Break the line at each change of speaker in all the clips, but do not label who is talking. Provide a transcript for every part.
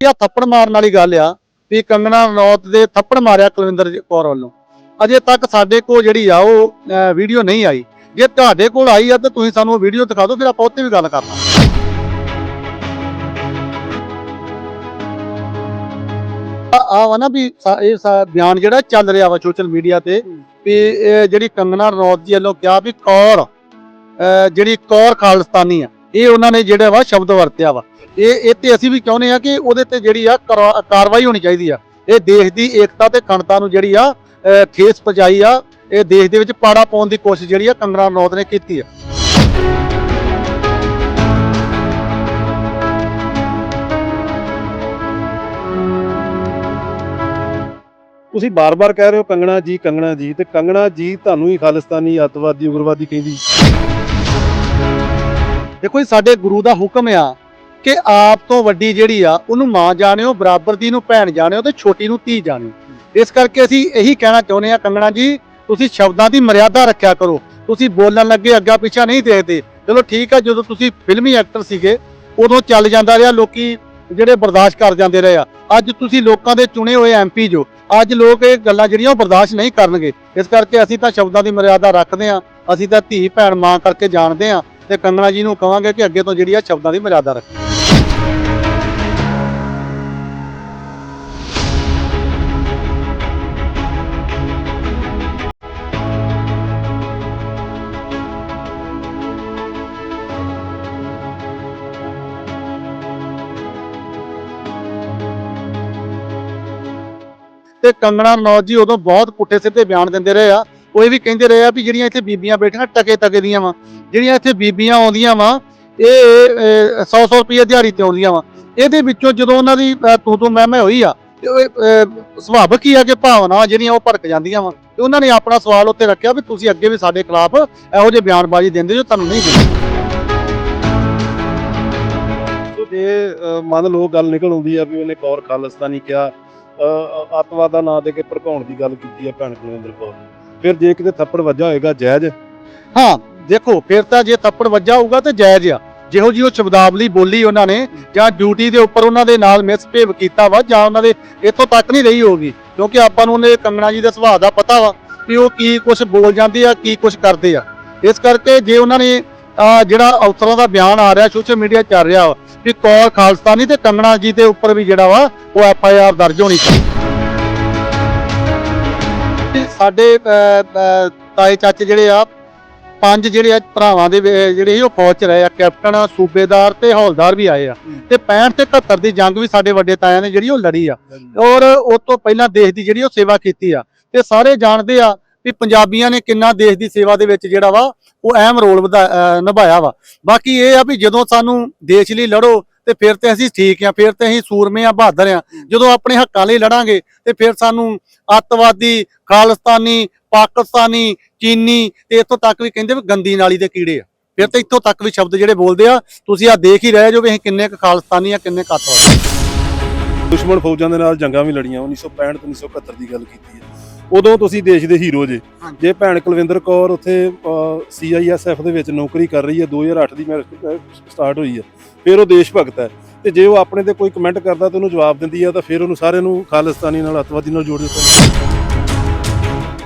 ਇਹ ਥੱਪੜ ਮਾਰਨ ਵਾਲੀ ਗੱਲ ਆ ਵੀ ਕੰਗਨਾ ਰਣੌਤ ਦੇ ਥੱਪੜ ਮਾਰਿਆ ਕੁਲਵਿੰਦਰ ਕੌਰ ਵੱਲੋਂ। ਅਜੇ ਤੱਕ ਸਾਡੇ ਕੋਲ ਜਿਹੜੀ ਆ ਉਹ ਵੀਡੀਓ ਨਹੀਂ ਆਈ। ਜੇ ਤੁਹਾਡੇ ਕੋਲ ਆਈ ਆ ਤਾਂ ਤੁਸੀਂ ਸਾਨੂੰ ਉਹ ਵੀਡੀਓ ਦਿਖਾ ਦਿਓ ਫਿਰ ਆਪਾਂ ਉੱਤੇ ਵੀ ਗੱਲ ਕਰਨਾ ਆ ਵਾ ਨਾ ਵੀ ਇਹ ਸਾ- ਬਿਆਨ ਜਿਹੜਾ ਚੱਲ ਰਿਹਾ ਵਾ ਸੋਸ਼ਲ ਮੀਡੀਆ ਤੇ ਵੀ ਜਿਹੜੀ ਕੰਗਨਾ ਰਣੌਤ ਜੀ ਵੱਲੋਂ ਕਿਹਾ ਵੀ ਕੌਰ ਜਿਹੜੀ ਕੌਰ ਖਾਲਿਸਤਾਨੀ ਆ ਇਹ ਉਹਨਾਂ ਨੇ ਜਿਹੜਾ ਵਾ ਸ਼ਬਦ ਵਰਤਿਆ ਵਾ। ਇਹ ਇਹ ਤੇ ਅਸੀਂ ਵੀ ਚਾਹੁੰਦੇ ਆ ਕਿ ਉਹਦੇ ਤੇ ਜਿਹੜੀ ਆ ਕਰਵਾ- ਕਾਰਵਾਈ ਹੋਣੀ ਚਾਹੀਦੀ ਆ। ਇਹ ਦੇਸ਼ ਦੀ ਏਕਤਾ ਤੇ ਖੰਡਤਾ ਨੂੰ ਜਿਹੜੀ ਆ, ਅਹ ਪਹੁੰਚਾਈ ਆ। ਇਹ ਦੇਸ਼ ਦੇ ਵਿੱਚ ਪਾੜਾ ਪਾਉਣ ਦੀ ਕੋਸ਼ਿਸ਼ ਜਿਹੜੀ ਆ ਕੰਗਨਾ ਰਣੌਤ ਨੇ ਕੀਤੀ ਆ।
ਤੁਸੀਂ ਬਾਰ-ਬਾਰ ਕਹਿ ਰਹੇ ਹੋ ਕੰਗਣਾ ਜੀ ਕੰਗਣਾ ਜੀ, ਤੇ ਕੰਗਣਾ ਜੀ ਤੁਹਾਨੂੰ ਹੀ ਖਾਲਿਸਤਾਨੀ ਅੱਤਵਾਦੀ, ਉਗਰਵਾਦੀ ਕਹਿੰਦੀ।
ਦੇਖੋ ਜੀ ਸਾਡੇ ਗੁਰੂ ਦਾ ਹੁਕਮ ਆ ਕਿ ਆਪ ਤੋਂ ਵੱਡੀ ਜਿਹੜੀ ਆ ਉਹਨੂੰ ਮਾਂ ਜਾਣਿਓ ਬਰਾਬਰ ਦੀ ਨੂੰ ਭੈਣ ਜਾਣਿਓ ਤੇ ਛੋਟੀ ਨੂੰ ਧੀ ਜਾਣਿਓ। ਇਸ ਕਰਕੇ ਅਸੀਂ ਇਹੀ ਕਹਿਣਾ ਚਾਹੁੰਦੇ ਆ ਕੰਗਣਾ ਜੀ ਤੁਸੀਂ ਸ਼ਬਦਾਂ ਦੀ ਮਰਿਆਦਾ ਰੱਖਿਆ ਕਰੋ। ਤੁਸੀਂ ਬੋਲਣ ਲੱਗੇ ਅੱਗਾ ਪਿੱਛਾ ਨਹੀਂ ਦੇਖਦੇ। ਚਲੋ ਠੀਕ ਆ ਜਦੋਂ ਤੁਸੀਂ ਫਿਲਮੀ ਐਕਟਰ ਸੀਗੇ ਉਦੋਂ ਚੱਲ ਜਾਂਦਾ ਰਿਹਾ ਲੋਕੀ ਜਿਹੜੇ ਬਰਦਾਸ਼ਤ ਕਰ ਜਾਂਦੇ ਰਹੇ ਆ। ਅੱਜ ਤੁਸੀਂ ਲੋਕਾਂ ਦੇ ਚੁਣੇ ਹੋਏ ਐਮਪੀ ਜੋ ਅੱਜ ਲੋਕ ਇਹ ਗੱਲਾਂ ਜਿਹੜੀਆਂ ਉਹ ਬਰਦਾਸ਼ਤ ਨਹੀਂ ਕਰਨਗੇ। ਇਸ ਕਰਕੇ ਅਸੀਂ ਤਾਂ ਸ਼ਬਦਾਂ ਦੀ ਮਰਿਆਦਾ ਰੱਖਦੇ ਆ ਅਸੀਂ ਤਾਂ ਧੀ ਭੈਣ ਮਾਂ ਕਰਕੇ ਜਾਣਦੇ ਆ ਤੇ ਕੰਗਣਾ ਜੀ ਨੂੰ ਕਵਾਂਗੇ ਕਿ ਅੱਗੇ ਤੋਂ ਜਿਹੜੀ ਆ ਸ਼ਬਦਾਂ ਦੀ ਮਰਿਆਦਾ ਰੱਖੋ। ਤੇ ਕੰਗਣਾ ਰਣੌਤ ਜੀ ਉਦੋਂ ਬਹੁਤ ਪੁੱਠੇ ਸਿੱਧੇ ਬਿਆਨ ਦਿੰਦੇ ਰਹੇ ਆ। ਉਹ ਇਹ ਵੀ ਕਹਿੰਦੇ ਰਹੇ ਆ ਵੀ ਜਿਹੜੀਆਂ ਇੱਥੇ ਬੀਬੀਆਂ ਬੈਠੀਆਂ ਟਕੇ ਟਕੇ ਦੀਆਂ ਵਾ, ਜਿਹੜੀਆਂ ਇੱਥੇ ਬੀਬੀਆਂ ਆਉਂਦੀਆਂ ਵਾ, ਇਹ 100 100 ਰੁਪਏ ਦਿਹਾੜੀ ਤੇ ਆਉਂਦੀਆਂ ਵਾ। ਇਹਦੇ ਵਿੱਚੋਂ ਜਦੋਂ ਉਹਨਾਂ ਦੀ ਤੂੰ ਤੂੰ, ਮੈਂ ਮੈਂ ਹੋਈ ਆ ਸੁਭਾਵਿਕ ਹੀ ਆ ਕਿ ਭਾਵਨਾਵਾਂ ਜਿਹੜੀਆਂ ਉਹ ਭੜਕ ਜਾਂਦੀਆਂ ਵਾ। ਤੇ ਉਹਨਾਂ ਨੇ ਆਪਣਾ ਸਵਾਲ ਉੱਤੇ ਰੱਖਿਆ ਵੀ ਤੁਸੀਂ ਅੱਗੇ ਵੀ ਸਾਡੇ ਖਿਲਾਫ ਇਹੋ ਜਿਹੇ ਬਿਆਨਬਾਜ਼ੀ ਦਿੰਦੇ ਜੋ ਤੁਹਾਨੂੰ ਨਹੀਂ ਦਿੰਦੇ।
ਜੇ ਮੰਨ ਲਓ ਗੱਲ ਨਿਕਲ ਆਉਂਦੀ ਆ ਵੀ ਉਹਨੇ ਕੌਰ ਖਾਲਿਸਤਾਨੀ ਕਿਹਾ ਅੱਤਵਾਦ ਦਾ ਨਾਂ ਦੇ ਕੇ ਭੜਕਾਉਣ ਦੀ ਗੱਲ ਕੀਤੀ ਆ ਭੈਣ ਕੁਲਵਿੰਦਰ ਕੌਰ ਨੇ। ਫਿਰ ਜੇ ਕਿਤੇ ਥੱਪੜ ਵੱਜਾ ਹੋਏਗਾ ਜਾਇਜ਼?
ਹਾਂ, ਦੇਖੋ, ਫਿਰ ਤਾਂ ਜੇ ਥੱਪੜ ਵੱਜਾ ਹੋਊਗਾ ਤੇ ਜਾਇਜ਼ ਆ। ਜਿਹੋ ਜੀ ਉਹ ਸ਼ਬਦਾਵਲੀ ਬੋਲੀ ਉਹਨਾਂ ਨੇ, ਜਾਂ ਡਿਊਟੀ ਦੇ ਉੱਪਰ ਉਹਨਾਂ ਦੇ ਨਾਲ ਮਿਸਬਿਹੇਵ ਕੀਤਾ ਵਾ, ਜਾਂ ਉਹਨਾਂ ਦੇ ਇੱਥੋਂ ਤੱਕ ਨਹੀਂ ਰਹੀ ਹੋਗੀ ਕਿਉਂਕਿ ਆਪਾਂ ਨੂੰ ਉਹਨੇ ਕੰਗਣਾ ਜੀ ਦੇ ਸੁਭਾਅ ਦਾ ਪਤਾ ਵਾ ਵੀ ਉਹ ਕੀ ਕੁਝ ਬੋਲ ਜਾਂਦੇ ਆ, ਕੀ ਕੁਝ ਕਰਦੇ ਆ। ਇਸ ਕਰਕੇ ਜੇ ਉਹਨਾਂ ਨੇ ਜਿਹੜਾ ਅਫਸਰਾਂ ਦਾ ਬਿਆਨ ਆ ਰਿਹਾ ਸੋਸ਼ਲ ਮੀਡੀਆ ਚੱਲ ਰਿਹਾ ਵਾ, ਵੀ ਕੌਰ ਖਾਲਸਤਾਨੀ ਤੇ ਕੰਗਣਾ ਜੀ ਦੇ ਉੱਪਰ ਵੀ ਜਿਹੜਾ ਵਾ, ਉਹ ਐਫ ਆਈ ਆਰ ਦਰਜ ਹੋਣੀ ਚਾਹੀਦੀ। ਸਾਡੇ ਤਾਏ ਚਾਚੇ ਜਿਹੜੇ ਆ ਪੰਜ ਜਿਹੜੇ ਆ ਭਰਾਵਾਂ ਦੇ ਜਿਹੜੇ ਸੀ ਉਹ ਫੌਜ ਚ ਰਹੇ ਆ। ਕੈਪਟਨ ਸੂਬੇਦਾਰ ਤੇ ਹੌਲਦਾਰ ਵੀ ਆਏ ਆ। ਤੇ 65 ਤੇ 71 ਦੀ ਜੰਗ ਵੀ ਸਾਡੇ ਵੱਡੇ ਤਾਇਆਂ ਨੇ ਜਿਹੜੀ ਉਹ ਲੜੀ ਆ। ਔਰ ਉਸ ਤੋਂ ਪਹਿਲਾਂ ਦੇਸ਼ ਦੀ ਜਿਹੜੀ ਉਹ ਸੇਵਾ ਕੀਤੀ ਆ। ਤੇ ਸਾਰੇ ਜਾਣਦੇ ਆ ਵੀ ਪੰਜਾਬੀਆਂ ਨੇ ਕਿੰਨਾ ਦੇਸ਼ ਦੀ ਸੇਵਾ ਦੇ ਵਿੱਚ ਜਿਹੜਾ ਵਾ, ਉਹ ਅਹਿਮ ਰੋਲ ਵਧਾ- ਨਿਭਾਇਆ ਵਾ। ਬਾਕੀ ਇਹ ਆ ਵੀ ਜਦੋਂ ਸਾਨੂੰ ਦੇਸ਼ ਲਈ ਲੜੋ, ਤੇ ਫਿਰ ਤੇ ਅਸੀਂ ਠੀਕ ਆ ਫਿਰ ਤੇ ਅਸੀਂ ਸੂਰਮੇ ਆ ਬਹਾਦਰ ਆ ਜਦੋਂ ਆਪਣੇ ਹੱਕਾਂ ਲਈ ਲੜਾਂਗੇ, ਤੇ ਫਿਰ ਸਾਨੂੰ ਅੱਤਵਾਦੀ, ਖਾਲਿਸਤਾਨੀ, ਪਾਕਿਸਤਾਨੀ, ਚੀਨੀ, ਤੇ ਇੱਥੋਂ ਤੱਕ ਵੀ ਕਹਿੰਦੇ ਵੀ ਗੰਦੀ ਨਾਲੀ ਦੇ ਕੀੜੇ ਆ। ਫਿਰ ਤੇ ਇੱਥੋਂ ਤੱਕ ਵੀ ਸ਼ਬਦ ਜਿਹੜੇ ਬੋਲਦੇ ਆ, ਤੁਸੀਂ ਆ ਦੇਖ ਹੀ ਰਹੇ ਜੋ ਵੀ ਅਸੀਂ ਕਿੰਨੇ ਕੁ ਖਾਲਿਸਤਾਨੀ ਆ, ਕਿੰਨੇ ਕੁ ਅੱਤਵਾਦੀ
ਦੁਸ਼ਮਣ ਫੌਜਾਂ ਦੇ ਨਾਲ ਜੰਗਾਂ ਵੀ ਲੜੀਆਂ 1965 ਤੇ 1971 ਦੀ ਗੱਲ ਕੀਤੀ ਹੈ। ਉਦੋਂ ਤੁਸੀਂ ਦੇਸ਼ ਦੇ ਹੀਰੋ ਜੇ। ਜੇ ਭੈਣ ਕੁਲਵਿੰਦਰ ਕੌਰ ਉੱਥੇ ਸੀਆਈਐਸਐਫ ਦੇ ਵਿੱਚ ਨੌਕਰੀ ਕਰ ਰਹੀ ਹੈ 2008 ਦੀ ਸਟਾਰਟ ਹੋਈ ਹੈ ਫਿਰ ਉਹ ਦੇਸ਼ ਭਗਤ ਹੈ। ਤੇ ਜੇ ਉਹ ਆਪਣੇ ਤੇ ਕੋਈ ਕਮੈਂਟ ਕਰਦਾ ਤੇ ਉਹਨੂੰ ਜਵਾਬ ਦਿੰਦੀ ਹੈ ਤਾਂ ਫਿਰ ਉਹਨੂੰ ਸਾਰਿਆਂ ਨੂੰ ਖਾਲਿਸਤਾਨੀ ਨਾਲ ਅੱਤਵਾਦੀ ਨਾਲ ਜੋੜ ਦਿੱਤਾ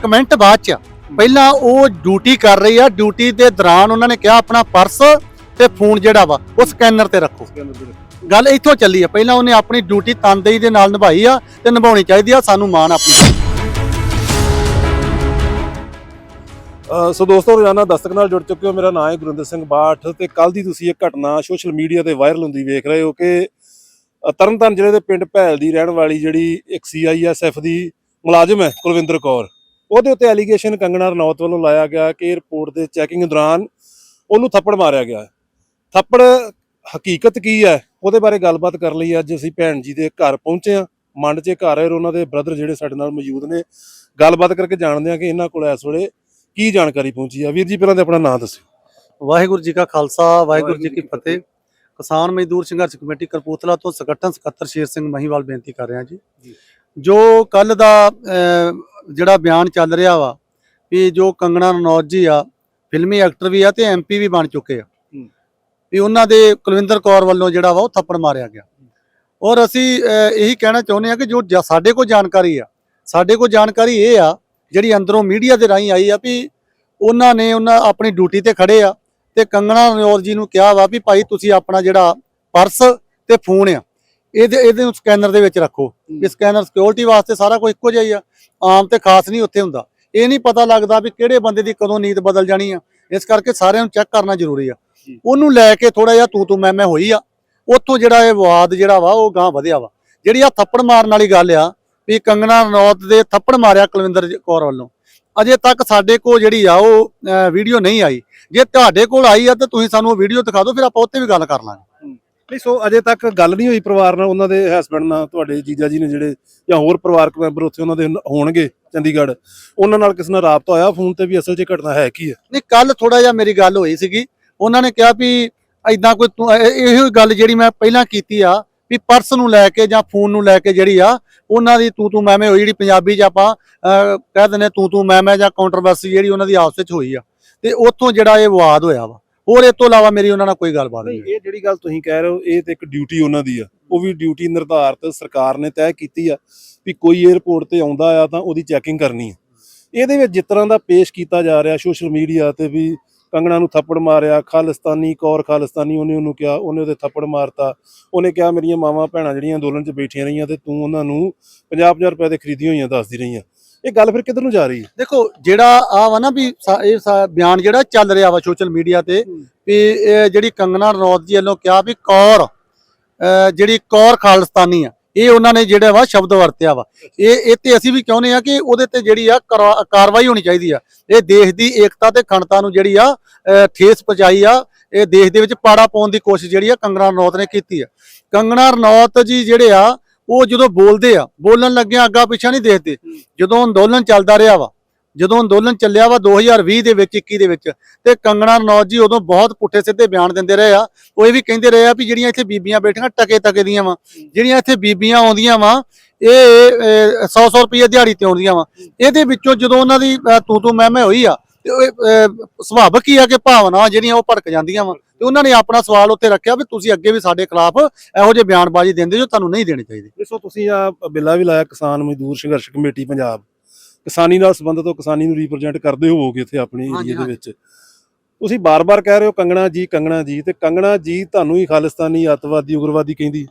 ਕਮੈਂਟ ਬਾਅਦ ਚ ਆ। ਪਹਿਲਾਂ ਉਹ ਡਿਊਟੀ ਕਰ ਰਹੀ ਆ ਡਿਊਟੀ ਦੇ ਦੌਰਾਨ ਉਹਨਾਂ ਨੇ ਕਿਹਾ ਆਪਣਾ ਪਰਸ ਤੇ ਫੋਨ ਜਿਹੜਾ ਵਾ ਉਹ ਸਕੈਨਰ ਤੇ ਰੱਖੋ। ਗੱਲ ਇੱਥੋਂ ਚੱਲੀ ਆ। ਪਹਿਲਾਂ ਉਹਨੇ ਆਪਣੀ ਡਿਊਟੀ ਤਨਦੇਹੀ ਦੇ ਨਾਲ ਨਿਭਾਈ ਆ ਤੇ ਨਿਭਾਉਣੀ ਚਾਹੀਦੀ ਆ ਸਾਨੂੰ ਮਾਣ ਆਪਣੀ।
ਸੋ ਦੋਸਤੋ ਰੋਜ਼ਾਨਾ ਦਸਤਕ ਨਾਲ ਜੁੜ ਚੁੱਕੇ ਹੋ। ਮੇਰਾ ਨਾਮ ਹੈ ਗੁਰਿੰਦਰ ਸਿੰਘ ਬਾਠ ਤੇ ਕੱਲ ਦੀ ਤੁਸੀਂ ਇਹ ਘਟਨਾ ਸੋਸ਼ਲ ਮੀਡੀਆ ਤੇ ਵਾਇਰਲ ਹੁੰਦੀ ਵੇਖ ਰਹੇ ਹੋ ਕਿ ਅ, ਤਰਨਤਾਰਨ ਜ਼ਿਲ੍ਹੇ ਦੇ ਪਿੰਡ ਭੈਲ ਦੀ ਰਹਿਣ ਵਾਲੀ ਜਿਹੜੀ ਇੱਕ ਸੀਆਈਐਸਐਫ ਦੀ ਮੁਲਾਜ਼ਮ ਹੈ ਕੁਲਵਿੰਦਰ ਕੌਰ। ਉਹਦੇ ਉੱਤੇ ਐਲੀਗੇਸ਼ਨ ਕੰਗਣਾ ਰਣੌਤ ਵੱਲੋਂ ਲਾਇਆ ਗਿਆ ਕਿ 에ਅਰਪੋਰਟ ਦੇ ਚੈਕਿੰਗ ਦੌਰਾਨ ਉਹਨੂੰ ਥੱਪੜ ਮਾਰਿਆ ਗਿਆ ਥੱਪੜ ਹਕੀਕਤ ਕੀ ਹੈ? ਉਹਦੇ ਬਾਰੇ ਗੱਲਬਾਤ ਕਰਨ ਲਈ ਅੱਜ ਅਸੀਂ ਭੈਣ ਜੀ ਦੇ ਘਰ ਪਹੁੰਚੇ ਹਾਂ। ਮੰਡ 'ਚ ਘਰ ਹੈ ਔਰ ਉਹਨਾਂ ਦੇ ਬ੍ਰਦਰ ਜਿਹੜੇ ਸਾਡੇ ਨਾਲ ਮੌਜੂਦ ਨੇ। ਗੱਲਬਾਤ ਕਰਕੇ ਜਾਣਦੇ ਹਾਂ ਕਿ ਇਹਨਾਂ ਕੋਲ ਇਸ ਵੇਲੇ ਕੀ ਜਾਣਕਾਰੀ ਪਹੁੰਚੀ ਆ? ਵੀਰ ਜੀ ਪਹਿਲਾਂ ਤੇ ਆਪਣਾ ਨਾਮ ਦੱਸਿਓ।
ਵਾਹਿਗੁਰੂ ਜੀ ਕਾ ਖਾਲਸਾ ਵਾਹਿਗੁਰੂ ਜੀ ਕੀ ਫਤਿਹ। ਕਿਸਾਨ ਮਜ਼ਦੂਰ ਸੰਘਰਸ਼ ਕਮੇਟੀ ਕਰਪੂਤਲਾ ਤੋਂ ਸੰਗਠਨ ਸਕੱਤਰ ਸ਼ੇਰ ਸਿੰਘ ਮਹੀਵਾਲ ਬੇਨਤੀ ਕਰ ਰਿਹਾ ਜੀ।
ਜੀ।
ਜੋ ਕੱਲ ਦਾ ਜਿਹੜਾ ਬਿਆਨ ਚੱਲ ਰਿਹਾ ਵਾ ਵੀ ਜੋ ਕੰਗਣਾ ਰਣੌਤ ਜੀ ਆ ਫਿਲਮੀ ਐਕਟਰ ਵੀ ਆ ਤੇ ਐਮਪੀ ਵੀ ਬਣ ਚੁੱਕੇ ਆ। ਵੀ ਉਹਨਾਂ ਦੇ ਕੁਲਵਿੰਦਰ ਕੌਰ ਵੱਲੋਂ ਜਿਹੜਾ ਵਾ ਉਹ ਥੱਪੜ ਮਾਰਿਆ ਗਿਆ। ਔਰ ਅਸੀਂ ਇਹੀ ਕਹਿਣਾ ਚਾਹੁੰਦੇ ਆ ਕਿ ਜ- ਸਾਡੇ ਕੋਲ ਜਾਣਕਾਰੀ ਆ ਸਾਡੇ ਕੋਲ ਜਾਣਕਾਰੀ ਇਹ ਆ ਜਿਹੜੀ ਅੰਦਰੋਂ ਮੀਡੀਆ ਦੇ ਰਾਹੀਂ ਆਈ ਆ ਵੀ ਉਹਨਾਂ ਨੇ ਉਹਨਾਂ ਆਪਣੀ ਡਿਊਟੀ ਤੇ ਖੜੇ ਆ ਤੇ ਕੰਗਣਾ ਰਣੌਤ ਜੀ ਨੂੰ ਕਿਹਾ ਵਾ ਵੀ ਭਾਈ ਤੁਸੀਂ ਆਪਣਾ ਜਿਹੜਾ ਪਰਸ ਤੇ ਫੋਨ ਆ ਇਹਦੇ ਇਹਦੇ ਨੂੰ ਸਕੈਨਰ ਦੇ ਵਿੱਚ ਰੱਖੋ। ਵੀ ਸਕੈਨਰ ਸਿਕਿਉਰਿਟੀ ਵਾਸਤੇ ਸਾਰਾ ਕੁਝ ਇੱਕੋ ਜਿਹਾ ਹੀ ਆ ਆਮ ਤੇ ਖਾਸ ਨਹੀਂ ਉੱਥੇ ਹੁੰਦਾ। ਇਹ ਨਹੀਂ ਪਤਾ ਲੱਗਦਾ ਵੀ ਕਿਹੜੇ ਬੰਦੇ ਦੀ ਕਦੋਂ ਨੀਤ ਬਦਲ ਜਾਣੀ ਆ। ਇਸ ਕਰਕੇ ਸਾਰਿਆਂ ਨੂੰ ਚੈੱਕ ਕਰਨਾ ਜ਼ਰੂਰੀ ਆ। ਉਹਨੂੰ ਲੈ ਕੇ ਥੋੜਾ ਜਿਹਾ ਤੂੰ ਤੂੰ ਮੈਂ ਮੈਂ ਹੋਈ ਆ। ਉੱਥੋਂ ਜਿਹੜਾ ਇਹ ਵਿਵਾਦ ਜਿਹੜਾ ਵਾ ਉਹ ਗਾਂ ਵਧਿਆ ਵਾ। ਜਿਹੜੀ ਆ ਥੱਪੜ ਮਾਰਨ ਵਾਲੀ ਗੱਲ ਆ ਵੀ ਕੰਗਣਾ ਰਣੌਤ ਦੇ ਥੱਪੜ ਮਾਰਿਆ ਕੁਲਵਿੰਦਰ ਕੌਰ ਵੱਲੋਂ। ਅਜੇ ਤੱਕ ਸਾਡੇ ਕੋਲ ਜਿਹੜੀ ਆ ਉਹ ਵੀਡੀਓ ਨਹੀਂ ਆਈ। ਜੇ ਤੁਹਾਡੇ ਕੋਲ ਆਈ ਆ ਤਾਂ ਤੁਸੀਂ ਸਾਨੂੰ ਉਹ ਵੀਡੀਓ ਦਿਖਾ ਦਿਓ ਫਿਰ ਆਪਾਂ ਉੱਤੇ ਵੀ ਗੱਲ ਕਰ ਲਾਂਗੇ।
ਨਹੀਂ ਸੋ ਅਜੇ ਤੱਕ ਗੱਲ ਨਹੀਂ ਹੋਈ ਪਰਿਵਾਰ ਨਾਲ ਉਹਨਾਂ ਦੇ ਹਸਬੰਡ ਨਾਲ ਤੁਹਾਡੇ ਜੀਜਾ ਜੀ ਨੇ ਜਿਹੜੇ ਜਾਂ ਹੋਰ ਪਰਿਵਾਰਕ ਮੈਂਬਰ ਉੱਥੇ ਉਹਨਾਂ ਦੇ ਹੋਣਗੇ ਚੰਡੀਗੜ੍ਹ। ਉਹਨਾਂ ਨਾਲ ਕਿਸੇ ਨਾਲ ਰਾਬਤਾ ਹੋਇਆ ਫੋਨ ਤੇ ਵੀ ਅਸਲ 'ਚ ਘਟਨਾ ਹੈ ਕੀ ਹੈ?
ਨਹੀਂ ਕੱਲ ਥੋੜਾ ਜਿਹਾ ਮੇਰੀ ਗੱਲ ਹੋਈ ਸੀਗੀ। ਉਹਨਾਂ ਨੇ ਕਿਹਾ ਵੀ ਐਦਾਂ ਕੋਈ ਇਹ- ਗੱਲ ਜਿਹੜੀ ਮੈਂ ਪਹਿਲਾਂ ਕੀਤੀ ਆ ਵੀ ਪਰਸ ਨੂੰ ਲੈ ਕੇ ਜਾਂ ਫੋਨ ਨੂੰ ਲੈ ਕੇ ਜਿਹੜੀ ਆ ਉਹਨਾਂ ਦੀ ਤੂੰ ਤੂੰ ਮੈਂ ਮੈਂ ਹੋਈ ਜਿਹੜੀ ਪੰਜਾਬੀ 'ਚ ਆਪਾਂ ਕਹਿ ਦਿੰਦੇ ਤੂੰ ਤੂੰ ਮੈਂ ਮੈਂ ਜਾਂ ਕਾਉਂਟਰਵਰਸੀ ਜਿਹੜੀ ਉਹਨਾਂ ਦੀ ਆਪਸ ਵਿੱਚ ਹੋਈ ਆ। ਤੇ ਉੱਥੋਂ ਜਿਹੜਾ ਇਹ ਵਿਵਾਦ ਹੋਇਆ ਵਾ। ਹੋਰ ਇਹ ਤੋਂ ਇਲਾਵਾ ਮੇਰੀ ਉਹਨਾਂ ਨਾਲ ਕੋਈ ਗੱਲਬਾਤ ਨਹੀਂ
ਇਹ ਜਿਹੜੀ ਗੱਲ ਤੁਸੀਂ ਕਹਿ ਰਹੇ ਹੋ ਇਹ ਤੇ ਇੱਕ ਡਿਊਟੀ ਉਹਨਾਂ ਦੀ ਆ। ਉਹ ਵੀ ਡਿਊਟੀ ਨਿਰਧਾਰਤ ਸਰਕਾਰ ਨੇ ਤੈਅ ਕੀਤੀ ਆ ਵੀ ਕੋਈ 에ਅਰਪੋਰਟ ਤੇ ਆਉਂਦਾ ਆ ਤਾਂ ਉਹਦੀ ਚੈਕਿੰਗ ਕਰਨੀ ਆ। ਇਹਦੇ ਵਿੱਚ ਜਿਸ ਤਰ੍ਹਾਂ ਦਾ ਪੇਸ਼ ਕੀਤਾ ਜਾ ਰਿਹਾ ਸੋਸ਼ਲ ਮੀਡੀਆ ਤੇ ਵੀ ਕੰਗਣਾ ਨੂੰ ਥੱਪੜ ਮਾਰਿਆ ਖਾਲਿਸਤਾਨੀ ਕੌਰ ਖਾਲਿਸਤਾਨੀ ਉਹਨੇ ਉਹਨੂੰ ਕਿਹਾ ਉਹਨੇ ਉਹਦੇ ਥੱਪੜ ਮਾਰਤਾ। ਉਹਨੇ ਕਿਹਾ ਮੇਰੀਆਂ ਮਾਵਾਂ ਭੈਣਾਂ ਜਿਹੜੀਆਂ ਅੰਦੋਲਨ 'ਚ ਬੈਠੀਆਂ ਰਹੀਆਂ ਤੇ ਤੂੰ ਉਹਨਾਂ ਨੂੰ 50000 ਰੁਪਏ ਦੇ ਖਰੀਦੀਆਂ ਹੋਈਆਂ ਦੱਸਦੀ ਰਹੀਆਂ। ਇਹ ਗੱਲ ਫਿਰ ਕਿੱਧਰ ਨੂੰ ਜਾ ਰਹੀ ਹੈ?
ਦੇਖੋ ਜਿਹੜਾ ਆ ਵਾ ਨਾ ਵੀ ਇਹ ਬਿਆਨ ਜਿਹੜਾ ਚੱਲ ਰਿਹਾ ਵਾ ਸੋਸ਼ਲ ਮੀਡੀਆ ਤੇ ਵੀ ਜਿਹੜੀ ਕੰਗਨਾ ਰਣੌਤ ਜੀ ਵੱਲੋਂ ਕਿਹਾ ਵੀ ਕੌਰ ਜਿਹੜੀ ਕੌਰ ਖਾਲਿਸਤਾਨੀ ਆ ਇਹ ਉਹਨਾਂ ਨੇ ਜਿਹੜਾ ਵਾ ਸ਼ਬਦ ਵਰਤਿਆ ਵਾ। ਇਹ ਇਹ ਤੇ ਅਸੀਂ ਵੀ ਚਾਹੁੰਦੇ ਆ ਕਿ ਉਹਦੇ ਤੇ ਜਿਹੜੀ ਆ ਕਰਵਾ- ਕਾਰਵਾਈ ਹੋਣੀ ਚਾਹੀਦੀ ਆ। ਇਹ ਦੇਸ਼ ਦੀ ਏਕਤਾ ਤੇ ਖੰਡਤਾ ਨੂੰ ਜਿਹੜੀ ਆ ਠੇਸ ਪਹੁੰਚਾਈ ਆ। ਇਹ ਦੇਸ਼ ਦੇ ਵਿੱਚ ਪਾੜਾ ਪਾਉਣ ਦੀ ਕੋਸ਼ਿਸ਼ ਜਿਹੜੀ ਆ ਕੰਗਣਾ ਰਣੌਤ ਨੇ ਕੀਤੀ ਆ। ਕੰਗਣਾ ਰਣੌਤ ਜੀ ਜਿਹੜੇ ਆ, ਉਹ ਜਦੋਂ ਬੋਲਦੇ ਆ, ਬੋਲਣ ਲੱਗਿਆ ਅੱਗਾ ਪਿੱਛਾ ਨਹੀਂ ਦੇਖਦੇ। ਜਦੋਂ ਅੰਦੋਲਨ ਚੱਲਦਾ ਰਿਹਾ ਵਾ ਜਦੋਂ ਅੰਦੋਲਨ ਚੱਲਿਆ ਵਾ 2020 ਦੇ ਵਿੱਚ 21 ਦੇ ਵਿੱਚ ਤੇ ਕੰਗਣਾ ਰਣੌਤ ਜੀ ਉਦੋਂ ਬਹੁਤ ਪੁੱਠੇ ਸਿੱਧੇ ਬਿਆਨ ਦਿੰਦੇ ਰਹੇ ਆ। ਉਹ ਇਹ ਵੀ ਕਹਿੰਦੇ ਰਹੇ ਆ ਵੀ ਜਿਹੜੀਆਂ ਇੱਥੇ ਬੀਬੀਆਂ ਬੈਠੀਆਂ ਟਕੇ ਟਕੇ ਦੀਆਂ ਵਾ ਜਿਹੜੀਆਂ ਇੱਥੇ ਬੀਬੀਆਂ ਆਉਂਦੀਆਂ ਵਾ ਇਹ 100 100 ਰੁਪਏ ਦਿਹਾੜੀ ਤੇ ਆਉਂਦੀਆਂ ਵਾ। ਇਹਦੇ ਵਿੱਚੋਂ ਜਦੋਂ ਉਹਨਾਂ ਦੀ ਤੂੰ ਤੂੰ ਮੈਂ ਮੈਂ ਹੋਈ ਆ ਤੇ ਉਹ, ਸੁਭਾਵਕ ਹੀ ਆ ਕਿ ਭਾਵਨਾਵਾਂ ਜਿਹੜੀਆਂ ਉਹ ਭੜਕ ਜਾਂਦੀਆਂ ਵਾ। ਤੇ ਉਹਨਾਂ ਨੇ ਆਪਣਾ ਸਵਾਲ ਉੱਤੇ ਰੱਖਿਆ ਵੀ ਤੁਸੀਂ ਅੱਗੇ ਵੀ ਸਾਡੇ ਖਿਲਾਫ ਇਹੋ ਜਿਹੇ ਬਿਆਨਬਾਜ਼ੀ ਦਿੰਦੇ ਜੋ ਤੁਹਾਨੂੰ ਨਹੀਂ ਦੇਣੀ ਚਾਹੀਦੀ।
ਦੇਖੋ ਤੁਸੀਂ ਆ ਬਿੱਲਾ ਵੀ ਲਾਇਆ ਕਿਸਾਨ ਮਜ਼ਦੂਰ ਸੰਘਰਸ਼ ਕਮੇਟੀ ਪੰਜਾਬ। ਕਿਸਾਨੀ ਨਾਲ ਸੰਬੰਧਿਤ ਹੋ ਕਿਸਾਨੀ ਨੂੰ ਰਿਪਰੈਜ਼ੈਂਟ ਕਰਦੇ ਹੋਵੋਗੇ ਇੱਥੇ ਆਪਣੇ ਏਰੀਆ ਦੇ। ਵਿੱਚ। ਤੁਸੀਂ ਬਾਰ-ਬਾਰ ਕਹਿ ਰਹੇ ਹੋ ਕੰਗਣਾ ਜੀ ਕੰਗਣਾ ਜੀ ਤੇ ਕੰਗਣਾ ਜੀ ਤੁਹਾਨੂੰ ਹੀ ਖਾਲਿਸਤਾਨੀ ਅੱਤਵਾਦੀ ਉਗਰਵਾਦੀ ਕਹਿੰਦੀ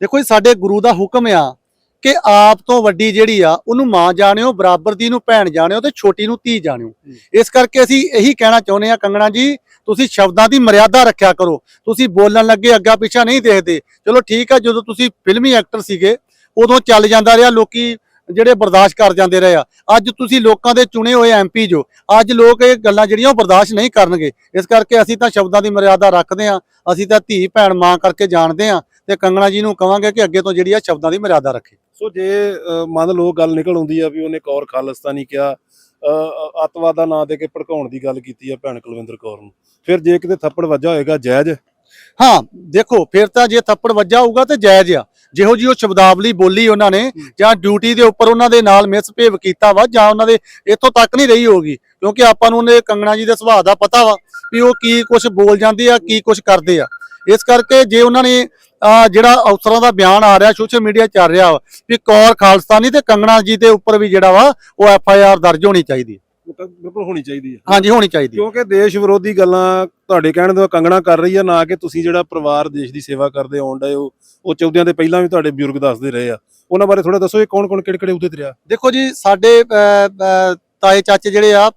ਦੇਖੋ ਜੀ ਸਾਡੇ ਗੁਰੂ ਦਾ ਹੁਕਮ ਆ ਕਿ ਆਪ ਤੋਂ ਵੱਡੀ ਜਿਹੜੀ ਆ ਉਹਨੂੰ ਮਾਂ ਜਾਣਿਓ ਬਰਾਬਰ ਦੀ ਨੂੰ ਭੈਣ ਜਾਣਿਓ ਤੇ ਛੋਟੀ ਨੂੰ ਧੀ ਜਾਣਿਓ। ਇਸ ਕਰਕੇ ਅਸੀਂ ਇਹੀ ਕਹਿਣਾ ਚਾਹੁੰਦੇ ਆ ਕੰਗਣਾ ਜੀ ਤੁਸੀਂ ਸ਼ਬਦਾਂ ਦੀ ਮਰਿਆਦਾ ਰੱਖਿਆ ਕਰੋ। ਤੁਸੀਂ ਬੋਲਣ ਲੱਗੇ ਅੱਗਾ ਪਿੱਛਾ ਨਹੀਂ ਦੇਖਦੇ। ਚਲੋ ਠੀਕ ਆ ਜਦੋਂ ਤੁਸੀਂ ਫਿਲਮੀ ਐਕਟਰ ਸੀਗੇ ਉਦੋਂ ਚੱਲ ਜਾਂਦਾ ਰਿਹਾ ਲੋਕੀ ਜਿਹੜੇ ਬਰਦਾਸ਼ਤ ਕਰ ਜਾਂਦੇ ਰਹੇ ਆ। ਅੱਜ ਤੁਸੀਂ ਲੋਕਾਂ ਦੇ ਚੁਣੇ ਹੋਏ ਐਮਪੀ ਜੋ ਅੱਜ ਲੋਕ ਇਹ ਗੱਲਾਂ ਜਿਹੜੀਆਂ ਉਹ ਬਰਦਾਸ਼ਤ ਨਹੀਂ ਕਰਨਗੇ। ਇਸ ਕਰਕੇ ਅਸੀਂ ਤਾਂ ਸ਼ਬਦਾਂ ਦੀ ਮਰਿਆਦਾ ਰੱਖਦੇ ਆ ਅਸੀਂ ਤਾਂ ਧੀ ਭੈਣ ਮਾਂ ਕਰਕੇ ਜਾਣਦੇ ਆ ਤੇ ਕੰਗਣਾ ਜੀ ਨੂੰ ਕਵਾਂਗੇ ਕਿ ਅੱਗੇ ਤੋਂ ਜਿਹੜੀ ਆ ਸ਼ਬਦਾਂ ਦੀ ਮਰਿਆਦਾ ਰੱਖੇ।
ਸੋ ਜੇ ਮੰਨ ਲਓ ਗੱਲ ਨਿਕਲ ਆਉਂਦੀ ਆ ਵੀ ਉਹਨੇ ਕੌਰ ਖਾਲਿਸਤਾਨੀ ਕਿਹਾ ਅੱਤਵਾਦ ਦਾ ਨਾਂ ਦੇ ਕੇ ਭੜਕਾਉਣ ਦੀ ਗੱਲ ਕੀਤੀ ਆ ਭੈਣ ਕੁਲਵਿੰਦਰ ਕੌਰ ਨੂੰ ਫਿਰ ਜੇ ਕਿਤੇ ਥੱਪੜ ਵੱਜਾ ਹੋਏਗਾ ਜਾਇਜ਼
ਹਾਂ ਦੇਖੋ ਫਿਰ ਤਾਂ ਜੇ ਥੱਪੜ ਵੱਜਾ ਹੋਊਗਾ ਤੇ ਜਾਇਜ਼ ਆ। ਜਿਹੋ ਜੀ ਉਹ ਸ਼ਬਦਾਵਲੀ ਬੋਲੀ ਉਹਨਾਂ ਨੇ ਜਾਂ ਡਿਊਟੀ ਦੇ ਉੱਪਰ ਉਹਨਾਂ ਦੇ ਨਾਲ ਮਿਸਬਿਹੇਵ ਕੀਤਾ ਵਾ ਜਾਂ ਉਹਨਾਂ ਦੇ ਇੱਥੋਂ ਤੱਕ ਨਹੀਂ ਰਹੀ ਹੋਗੀ ਕਿਉਂਕਿ ਆਪਾਂ ਨੂੰ ਉਹਨੇ ਕੰਗਣਾ ਜੀ ਦੇ ਸੁਭਾਅ ਦਾ ਪਤਾ ਵਾ ਵੀ ਉਹ ਕੀ ਕੁਝ ਬੋਲ ਜਾਂਦੇ ਆ ਕੀ ਕੁਝ ਕਰਦੇ ਆ। ਇਸ ਕਰਕੇ ਜੇ ਉਹਨਾਂ ਨੇ ਜਿਹੜਾ ਅਫਸਰਾਂ ਦਾ ਬਿਆਨ ਆ ਰਿਹਾ ਸੋਸ਼ਲ ਮੀਡੀਆ ਚੱਲ ਰਿਹਾ ਵਾ ਵੀ ਕੌਰ ਖਾਲਸਾਨੀ ਤੇ ਕੰਗਣਾ ਜੀ ਦੇ ਉੱਪਰ ਵੀ ਜਿਹੜਾ ਵਾ ਉਹ ਐਫ ਆਈ ਆਰ ਦਰਜ ਹੋਣੀ ਚਾਹੀਦੀ
ਬਿਲਕੁਲ ਹੋਣੀ ਚਾਹੀਦੀ ਹੈ।
ਹਾਂਜੀ ਹੋਣੀ ਚਾਹੀਦੀ ਹੈ।
ਕਿਉਂਕਿ ਦੇਸ਼ ਵਿਰੋਧੀ ਗੱਲਾਂ ਤੁਹਾਡੇ ਕਹਿਣ ਦੇ ਕੰਗਣਾ ਕਰ ਰਹੀ ਆ ਨਾ ਕਿ ਤੁਸੀਂ ਜਿਹੜਾ ਪਰਿਵਾਰ ਦੇਸ਼ ਦੀ ਸੇਵਾ ਕਰਦੇ ਆਉਣ ਡਏ ਹੋ ਉਹ ਚੌਧਿਆਂ ਦੇ ਪਹਿਲਾਂ ਵੀ ਤੁਹਾਡੇ ਬਜ਼ੁਰਗ ਦੱਸਦੇ ਰਹੇ ਆ। ਉਹਨਾਂ ਬਾਰੇ ਥੋੜਾ ਦੱਸੋ ਇਹ ਕੌਣ ਕੌਣ ਕਿਹੜੇ ਕਿਹੜੇ ਅਹੁਦੇ ਤੇ ਰਿਹਾ?
ਦੇਖੋ ਜੀ ਸਾਡੇ ਅਹ, ਅਹ, ਤਾਏ ਚਾਚੇ ਜਿਹੜੇ ਆ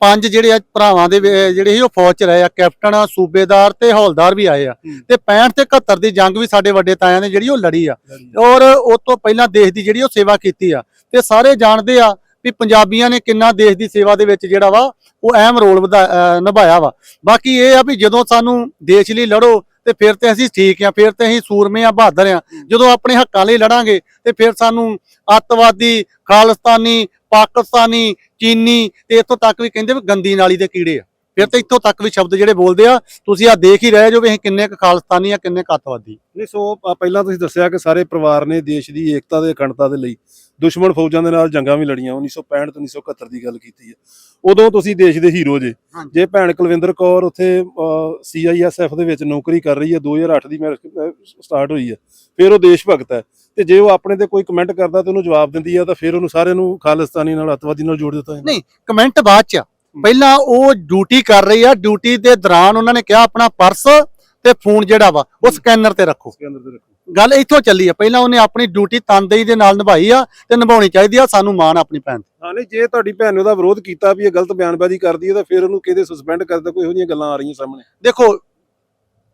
ਪੰਜ ਜਿਹੜੇ ਆ ਭਰਾਵਾਂ ਦੇ ਵੇ- ਜਿਹੜੇ ਸੀ ਉਹ ਫੌਜ ਚ ਰਹੇ ਆ। ਕੈਪਟਨ ਸੂਬੇਦਾਰ ਤੇ ਹੌਲਦਾਰ ਵੀ ਆਏ ਆ।
ਹੂੰ।
ਤੇ 65 ਤੇ 71 ਦੀ ਜੰਗ ਵੀ ਸਾਡੇ ਵੱਡੇ ਤਾਇਆਂ ਨੇ ਜਿਹੜੀ ਉਹ ਲੜੀ ਆ। ਔਰ ਉਸ ਤੋਂ ਪਹਿਲਾਂ ਦੇਸ਼ ਦੀ ਜਿਹੜੀ ਉਹ ਸੇਵਾ ਕੀਤੀ ਆ। ਤੇ ਸਾਰੇ ਜਾਣਦੇ ਆ ਵੀ ਪੰਜਾਬੀਆਂ ਨੇ ਕਿੰਨਾ ਦੇਸ਼ ਦੀ ਸੇਵਾ ਦੇ ਵਿੱਚ ਜਿਹੜਾ ਵਾ, ਉਹ ਅਹਿਮ ਰੋਲ ਵਧਾ- ਨਿਭਾਇਆ ਵਾ। ਬਾਕੀ ਇਹ ਆ ਵੀ ਜਦੋਂ ਸਾਨੂੰ ਦੇਸ਼ ਲਈ ਲੜੋ, ਤੇ ਫਿਰ ਤੇ ਅਸੀਂ ਠੀਕ ਆ, ਫਿਰ ਤੇ ਅਸੀਂ ਸੂਰਮੇ ਆ, ਬਹਾਦਰ ਆ। ਜਦੋਂ ਆਪਣੇ ਹੱਕਾਂ ਲਈ ਲੜਾਂਗੇ, ਤੇ ਫਿਰ ਸਾਨੂੰ ਅੱਤਵਾਦੀ, ਖਾਲਿਸਤਾਨੀ, ਪਾਕਿਸਤਾਨੀ, ਚੀਨੀ, ਤੇ ਇੱਥੋਂ ਤੱਕ ਵੀ ਕਹਿੰਦੇ ਵੀ ਗੰਦੀ ਨਾਲੀ ਦੇ ਕੀੜੇ ਆ। ਫਿਰ ਤਾਂ ਇੱਥੋਂ ਤੱਕ ਵੀ ਸ਼ਬਦ ਜਿਹੜੇ ਬੋਲਦੇ ਆ ਤੁਸੀਂ ਆ ਦੇਖ ਹੀ ਰਹੇ ਜੋ ਵੀ ਅਸੀਂ ਕਿੰਨੇ ਕੁ ਖਾਲਸਤਾਨੀ ਆ ਕਿੰਨੇ ਕੁ ਅੱਤਵਾਦੀ।
ਨਹੀਂ ਸੋ ਅ, ਪਹਿਲਾਂ ਤੁਸੀਂ ਦੱਸਿਆ ਕਿ ਸਾਰੇ ਪਰਿਵਾਰ ਨੇ ਦੇਸ਼ ਦੀ ਏਕਤਾ ਤੇ ਅਖੰਡਤਾ ਦੇ ਲਈ ਦੁਸ਼ਮਣ ਫੌਜਾਂ ਦੇ ਨਾਲ ਜੰਗਾਂ ਵੀ ਲੜੀਆਂ 1965 ਤੋਂ 1971 ਦੀ ਗੱਲ ਕੀਤੀ ਹੈ। ਉਦੋਂ ਤੁਸੀਂ ਦੇਸ਼ ਦੇ ਹੀਰੋ ਜੇ।
ਹਾਂਜੀ।
ਜੇ ਭੈਣ ਕੁਲਵਿੰਦਰ ਕੌਰ ਉੱਥੇ ਸੀਆਈਐਸਐਫ ਦੇ ਵਿੱਚ ਨੌਕਰੀ ਕਰ ਰਹੀ ਹੈ 2008 ਦੀ ਮੈਂ ਸਟਾਰਟ ਹੋਈ ਹੈ ਫਿਰ ਉਹ ਦੇਸ਼ ਭਗਤ ਹੈ। ਤੇ ਜੇ ਉਹ ਆਪਣੇ ਤੇ ਕੋਈ ਕਮੈਂਟ ਕਰਦਾ ਤੇ ਉਹਨੂੰ ਜਵਾਬ ਦਿੰਦੀ ਹੈ ਤਾਂ ਫਿਰ ਉਹਨੂੰ ਸਾਰਿਆਂ ਨੂੰ ਖਾਲਿਸਤਾਨੀ ਨਾਲ ਅੱਤਵਾਦੀ ਨਾਲ ਜੋੜ ਦਿੱਤਾ ਜਾਂਦਾ।
ਨਹੀਂ ਕਮੈਂਟ ਬਾਅਦ ਚ ਆ। ਪਹਿਲਾਂ ਉਹ ਡਿਊਟੀ ਕਰ ਰਹੀ ਆ ਡਿਊਟੀ ਦੇ ਦੌਰਾਨ ਉਹਨਾਂ ਨੇ ਕਿਹਾ ਆਪਣਾ ਪਰਸ ਤੇ ਫੋਨ ਜਿਹੜਾ ਵਾ ਉਹ ਸਕੈਨਰ ਤੇ ਰੱਖੋ।
ਤੇ
ਗੱਲ ਇੱਥੋਂ ਚੱਲੀ ਆ ਪਹਿਲਾਂ ਉਹਨੇ ਆਪਣੀ ਡਿਊਟੀ ਤਨਦੇਹੀ ਦੇ ਨਾਲ ਨਿਭਾਈ ਆ ਤੇ ਨਿਭਾਉਣੀ ਚਾਹੀਦੀ ਆ ਸਾਨੂੰ ਮਾਣ ਆਪਣੀ ਭੈਣ ਤੇ।
ਹਾਂ ਨਹੀਂ ਜੇ ਤੁਹਾਡੀ ਭੈਣ ਨੇ ਉਹਦਾ ਵਿਰੋਧ ਕੀਤਾ ਵੀ ਇਹ ਗਲਤ ਬਿਆਨਬਾਜ਼ੀ ਕਰਦੀ ਹੈ ਤਾਂ ਫਿਰ ਉਹਨੂੰ ਕਿਹਦੇ ਸਸਪੈਂਡ ਕਰਦਾ ਕੋਈ ਇਹੋ ਜਿਹੀਆਂ ਗੱਲਾਂ ਆ ਰਹੀਆਂ ਸਾਹਮਣੇ?
ਦੇਖੋ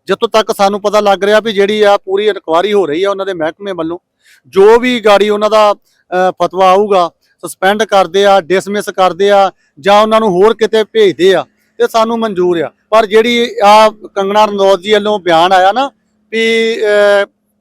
ਜਦੋਂ ਤੱਕ ਸਾਨੂੰ ਪਤਾ ਲੱਗ ਰਿਹਾ ਵੀ ਜਿਹੜੀ ਆ ਪੂਰੀ ਇਨਕੁਆਰੀ ਹੋ ਰਹੀ ਆ ਉਹਨਾਂ ਦੇ ਮਹਿਕਮੇ ਵੱਲੋਂ ਜੋ ਵੀ ਗਾੜੀ ਉਹਨਾਂ ਦਾ ਫਤਵਾ ਆਊਗਾ ਸਸਪੈਂਡ ਕਰਦੇ ਆ ਡਿਸਮਿਸ ਕਰਦੇ ਆ, ਜਾਂ ਉਹਨਾਂ ਨੂੰ ਹੋਰ ਕਿਤੇ ਭੇਜਦੇ ਆ, ਤੇ ਸਾਨੂੰ ਮਨਜ਼ੂਰ ਆ। ਪਰ ਜਿਹੜੀ ਆ ਕੰਗਣਾ ਰਣੌਤ ਜੀ ਵੱਲੋਂ ਬਿਆਨ ਆਇਆ ਨਾ ਵੀ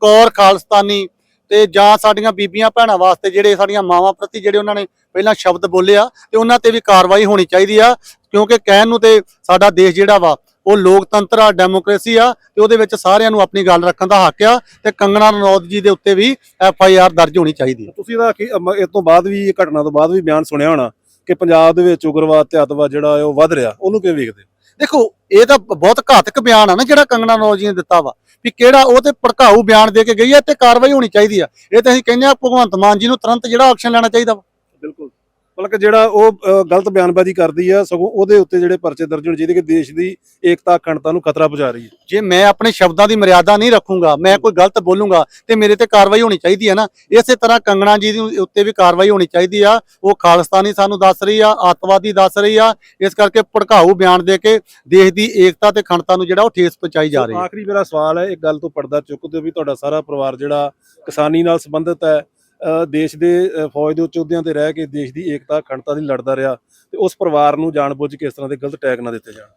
ਕੌਰ ਖਾਲਸਤਾਨੀ ਤੇ ਜਾਂ ਸਾਡੀਆਂ ਬੀਬੀਆਂ ਭੈਣਾਂ ਵਾਸਤੇ ਜਿਹੜੇ ਸਾਡੀਆਂ ਮਾਵਾਂ ਪ੍ਰਤੀ ਜਿਹੜੇ ਉਹਨਾਂ ਨੇ ਪਹਿਲਾਂ ਸ਼ਬਦ ਬੋਲੇ ਆ, ਤੇ ਉਹਨਾਂ ਤੇ ਵੀ ਕਾਰਵਾਈ ਹੋਣੀ ਚਾਹੀਦੀ ਆ, ਕਿਉਂਕਿ ਕਹਿਣ ਨੂੰ ਤੇ ਸਾਡਾ ਦੇਸ਼ ਜਿਹੜਾ ਵਾ ਉਹ ਲੋਕਤੰਤਰ ਆ ਡੈਮੋਕ੍ਰੇਸੀ ਆ ਤੇ ਉਹਦੇ ਵਿੱਚ ਸਾਰਿਆਂ ਨੂੰ ਆਪਣੀ ਗੱਲ ਰੱਖਣ ਦਾ ਹੱਕ ਆ ਤੇ ਕੰਗਣਾ ਰਣੌਤ ਜੀ ਦੇ ਉੱਤੇ ਵੀ ਐਫ ਆਈ ਆਰ ਦਰਜ ਹੋਣੀ ਚਾਹੀਦੀ ਹੈ।
ਤੁਸੀਂ ਇਹਦਾ ਇਸ ਤੋਂ ਬਾਅਦ ਵੀ ਇਹ ਘਟਨਾ ਤੋਂ ਬਾਅਦ ਵੀ ਬਿਆਨ ਸੁਣਿਆ ਹੋਣਾ ਕਿ ਪੰਜਾਬ ਦੇ ਵਿੱਚ ਉਗਰਵਾਦ ਤੇ ਅੱਤਵਾਦ ਜਿਹੜਾ ਉਹ ਵੱਧ ਰਿਹਾ। ਉਹਨੂੰ ਕਿਵੇਂ ਵੇਖਦੇ?
ਦੇਖੋ ਇਹ ਤਾਂ ਬਹੁਤ ਘਾਤਕ ਬਿਆਨ ਆ ਨਾ ਜਿਹੜਾ ਕੰਗਣਾ ਰਣੌਤ ਜੀ ਨੇ ਦਿੱਤਾ ਵਾ ਵੀ ਕਿਹੜਾ ਉਹ ਤੇ ਭੜਕਾਊ ਬਿਆਨ ਦੇ ਕੇ ਗਈ ਹੈ ਤੇ ਕਾਰਵਾਈ ਹੋਣੀ ਚਾਹੀਦੀ ਆ। ਇਹ ਤਾਂ ਅਸੀਂ ਕਹਿੰਦੇ ਆ ਭਗਵੰਤ ਮਾਨ ਜੀ ਨੂੰ ਤੁਰੰਤ ਜਿਹੜਾ ਐਕਸ਼ਨ ਲੈਣਾ ਚਾਹੀਦਾ ਵਾ।
ਬਿਲਕੁਲ। ਮਤਲਬ ਕਿ ਜਿਹੜਾ ਉਹ ਗਲਤ ਬਿਆਨਬਾਜ਼ੀ ਕਰਦੀ ਆ ਸਗੋਂ ਉਹਦੇ ਉੱਤੇ ਜਿਹੜੇ ਪਰਚੇ ਦਰਜ ਹੋਣ ਜਿਹਦੇ ਕਿ ਦੇਸ਼ ਦੀ ਏਕਤਾ ਅਖੰਡਤਾ ਨੂੰ ਖਤਰਾ ਪਹੁੰਚਾ ਰਹੀ ਹੈ।
ਜੇ ਮੈਂ ਆਪਣੇ ਸ਼ਬਦਾਂ ਦੀ ਮਰਿਆਦਾ ਨਹੀਂ ਰੱਖੂੰਗਾ ਮੈਂ ਕੋਈ ਗਲਤ ਬੋਲੂੰਗਾ ਤੇ ਮੇਰੇ ਤੇ ਕਾਰਵਾਈ ਹੋਣੀ ਚਾਹੀਦੀ ਹੈ ਨਾ। ਇਸੇ ਤਰ੍ਹਾਂ ਕੰਗਣਾ ਜੀ ਦੇ ਉੱਤੇ ਵੀ ਕਾਰਵਾਈ ਹੋਣੀ ਚਾਹੀਦੀ ਆ। ਉਹ ਖਾਲਿਸਤਾਨੀ ਸਾਨੂੰ ਦੱਸ ਰਹੀ ਆ ਅੱਤਵਾਦੀ ਦੱਸ ਰਹੀ ਆ। ਇਸ ਕਰਕੇ ਭੜਕਾਊ ਬਿਆਨ ਦੇ ਕੇ ਦੇਸ਼ ਦੀ ਏਕਤਾ ਤੇ ਅਖੰਡਤਾ ਨੂੰ ਜਿਹੜਾ ਉਹ ਠੇਸ ਪਹੁੰਚਾਈ ਜਾ ਰਹੀ ਹੈ।
ਆਖਰੀ ਮੇਰਾ ਸਵਾਲ ਹੈ ਇੱਕ ਗੱਲ ਤੋਂ ਪਰਦਾ ਚੁੱਕ ਦਿਓ ਵੀ ਤੁਹਾਡਾ ਸਾਰਾ ਪਰਿਵਾਰ ਜਿਹੜਾ ਕਿਸਾਨੀ ਨਾਲ ਸੰਬੰਧਿਤ ਹੈ ਦੇਸ਼ ਦੇ ਅ, ਫੌਜ ਦੇ ਉੱਚ ਅਹੁਦਿਆਂ ਤੇ ਰਹਿ ਕੇ ਦੇਸ਼ ਦੀ ਏਕਤਾ ਅਖੰਡਤਾ ਲਈ ਲੜਦਾ ਰਿਹਾ। ਤੇ ਉਸ ਪਰਿਵਾਰ ਨੂੰ ਜਾਣਬੁੱਝ ਕੇ ਇਸ ਤਰ੍ਹਾਂ ਦੇ ਗਲਤ ਟੈਗ ਨਾ ਦਿੱਤੇ ਜਾਣ।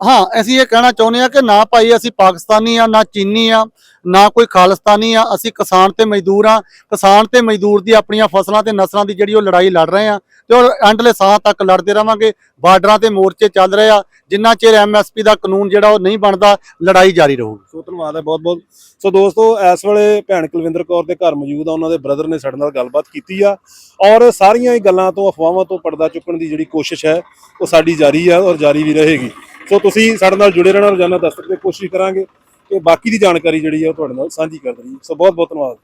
ਹਾਂ ਅਸੀਂ ਇਹ ਕਹਿਣਾ ਚਾਹੁੰਦੇ ਆ ਕਿ ਨਾ ਭਾਈ ਅਸੀਂ ਪਾਕਿਸਤਾਨੀ ਆ ਨਾ ਚੀਨੀ ਆ ਨਾ ਕੋਈ ਖਾਲਿਸਤਾਨੀ ਆ ਅਸੀਂ ਕਿਸਾਨ ਤੇ ਮਜ਼ਦੂਰ ਆ। ਕਿਸਾਨ ਤੇ ਮਜ਼ਦੂਰ ਦੀ ਆਪਣੀਆਂ ਫਸਲਾਂ ਤੇ ਨਸਲਾਂ ਦੀ ਜਿਹੜੀ ਉਹ ਲੜਾਈ ਲੜ ਰਹੇ ਆ ਤੇ ਉਹ ਐਂਡਲੇ ਸਾਹ ਤੱਕ ਲੜਦੇ ਰਵਾਂਗੇ। ਬਾਰਡਰਾਂ ਤੇ ਮੋਰਚੇ ਚੱਲ ਰਹੇ ਆ। ਜਿੰਨਾ ਚਿਰ ਐਮਐਸਪੀ ਦਾ ਕਾਨੂੰਨ ਜਿਹੜਾ ਉਹ ਨਹੀਂ ਬਣਦਾ ਲੜਾਈ ਜਾਰੀ ਰਹੂਗੀ।
ਸੋ ਧੰਨਵਾਦ ਹੈ ਬਹੁਤ ਬਹੁਤ ਸੋ ਦੋਸਤੋ ਇਸ ਵੇਲੇ ਭੈਣ ਕੁਲਵਿੰਦਰ ਕੌਰ ਦੇ ਘਰ ਮੌਜੂਦ ਆ। ਉਹਨਾਂ ਦੇ ਬ੍ਰਦਰ ਨੇ ਸਾਡੇ ਨਾਲ ਗੱਲਬਾਤ ਕੀਤੀ ਆ। ਔਰ ਸਾਰੀਆਂ ਹੀ ਗੱਲਾਂ ਤੋਂ ਅਫਵਾਹਾਂ ਤੋਂ ਪਰਦਾ ਚੁੱਕਣ ਦੀ ਜਿਹੜੀ ਕੋਸ਼ਿਸ਼ ਹੈ, ਉਹ ਸਾਡੀ ਜਾਰੀ ਹੈ ਔਰ ਜਾਰੀ ਵੀ ਰਹੇਗੀ। ਸੋ ਤੁਸੀਂ ਸਾਡੇ ਨਾਲ ਜੁੜੇ ਰਹਿਣਾ, ਰੋਜ਼ਾਨਾ ਦਸਤਕ ਤੇ ਕੋਸ਼ਿਸ਼ ਕਰਾਂਗੇ ਕਿ ਬਾਕੀ ਦੀ ਜਾਣਕਾਰੀ ਜਿਹੜੀ ਹੈ ਉਹ ਤੁਹਾਡੇ ਨਾਲ ਸਾਂਝੀ ਕਰ ਰਹੀਏ ਸੋ ਬਹੁਤ ਬਹੁਤ ਧੰਨਵਾਦ।